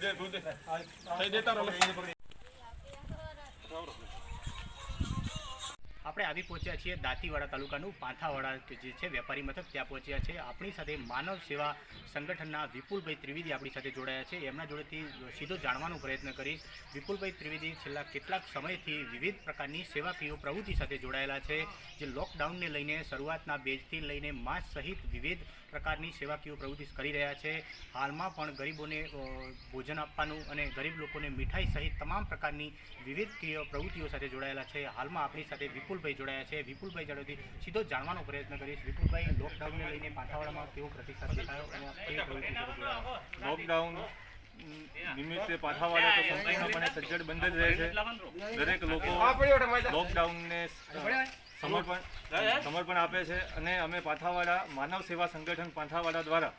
દે દૂધ દે. થઈ દે તારો લે. આપણે આવી પહોંચ્યા છીએ દાંતીવાડા તાલુકાનું પાંથાવાડા જે છે વેપારી મથક. ત્યાં પહોંચ્યા છે આપણી સાથે માનવ સેવા સંગઠનના વિપુલભાઈ ત્રિવેદી આપણી સાથે જોડાયા છે. એમના જોડેથી સીધો જાણવાનો પ્રયત્ન કરીશ. વિપુલભાઈ ત્રિવેદી છેલ્લા કેટલાક સમયથી વિવિધ પ્રકારની સેવાકીય પ્રવૃત્તિ સાથે જોડાયેલા છે, જે લોકડાઉનને લઈને, શરૂઆતના બેજથી લઈને માસ સહિત વિવિધ પ્રકારની સેવાકીય પ્રવૃત્તિ કરી રહ્યા છે. હાલમાં પણ ગરીબોને ભોજન આપવાનું અને ગરીબ લોકોને મીઠાઈ સહિત તમામ પ્રકારની વિવિધ પ્રવૃત્તિઓ સાથે જોડાયેલા છે. હાલમાં આપણી સાથે વિપુલભાઈ જોડાયા છે. વિપુલભાઈ જોડેથી સીધો જાણવાનો પ્રયત્ન કરીશ. વિપુલભાઈ લોકડાઉનને લઈને પાંથાવાડામાં કેવો પ્રતિસાદ દેખાયો અને નિમિત્તે પાછાવાળા તો સંપૂર્ણપણે સજ્જડ બંધ જ રહે છે. દરેક લોકો. લોકડાઉનને સમર્પણ સમર્પણ આપે છે અને અમે પાથાવાડા માનવ સેવા સંગઠન પાથાવાડા દ્વારા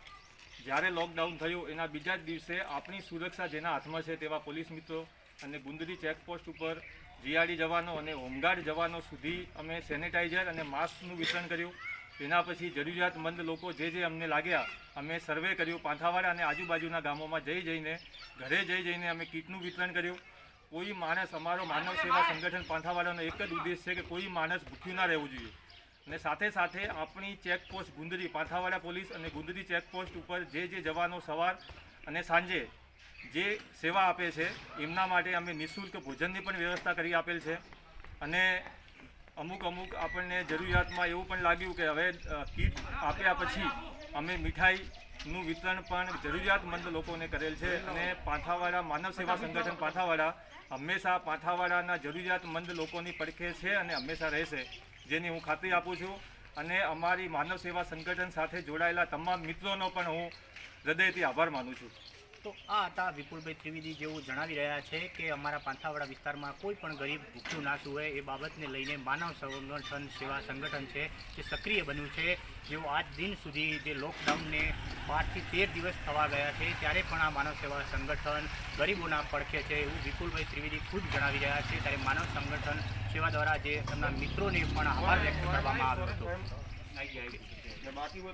જ્યારે લોકડાઉન થયું, એના બીજા જ દિવસે આપણી સુરક્ષા જેના હાથમાં છે તેવા પોલીસ મિત્રો અને ગુંદરી ચેકપોસ્ટ ઉપર જીઆરડી જવાનો અને હોમગાર્ડ જવાનો સુધી અમે સેનેટાઈઝર અને માસ્કનું વિતરણ કર્યું. તેના પછી જરૂરિયાતમંદ લોકો જે જે અમને લાગ્યા, અમે સર્વે કર્યું પાંથાવાડા અને આજુબાજુના ગામોમાં જઈ જઈને, ઘરે જઈ જઈને અમે કીટનું વિતરણ કર્યું. કોઈ માણસ અમારો માનવ સેવા સંગઠન પાંથાવાડાનો એક જ ઉદ્દેશ છે કે કોઈ માણસ ભૂખ્યું ના રહેવું જોઈએ. અને સાથે સાથે આપણી ચેકપોસ્ટ ગુંદરી, પાંથાવાડા પોલીસ અને ગુંદરી ચેકપોસ્ટ ઉપર જે જે જવાનો સવાર અને સાંજે જે સેવા આપે છે, એમના માટે અમે નિઃશુલ્ક ભોજનની પણ વ્યવસ્થા કરી આપેલ છે. અને અમુક અમુક આપણને જરૂરિયાતમાં એવું પણ લાગ્યું કે હવે કીટ આપ્યા પછી અમે મીઠાઈનું વિતરણ પણ જરૂરિયાતમંદ લોકોને કરેલ છે અને પાંથાવાડા માનવ સેવા સંગઠન પાંથાવાડા હંમેશા પાંથાવાડાના જરૂરિયાતમંદ લોકોની પડખે છે અને હંમેશા રહેશે, જેની હું ખાતરી આપું છું. અને અમારી માનવ સેવા સંગઠન સાથે જોડાયેલા તમામ મિત્રોનો પણ હું હૃદયથી આભાર માનું છું. તો આ હતા વિપુલભાઈ ત્રિવેદી જેવું જણાવી રહ્યા છે કે અમારા પાંથાવાડા વિસ્તારમાં કોઈ પણ ગરીબ ભૂખ્યું ના સુવે એ બાબતને લઈને માનવ સંગઠન સેવા સંગઠન છે જે સક્રિય બન્યું છે જેઓ આજ દિન સુધી જે લોકડાઉનને બારથી તેર દિવસ થવા ગયા છે, ત્યારે પણ આ માનવ સેવા સંગઠન ગરીબોના પડખે છે એવું વિપુલભાઈ ત્રિવેદી ખુદ જણાવી રહ્યા છે ત્યારે માનવ સંગઠન સેવા દ્વારા જે તેમના મિત્રોને પણ આભાર વ્યક્ત કરવામાં આવ્યો હતો બાકી.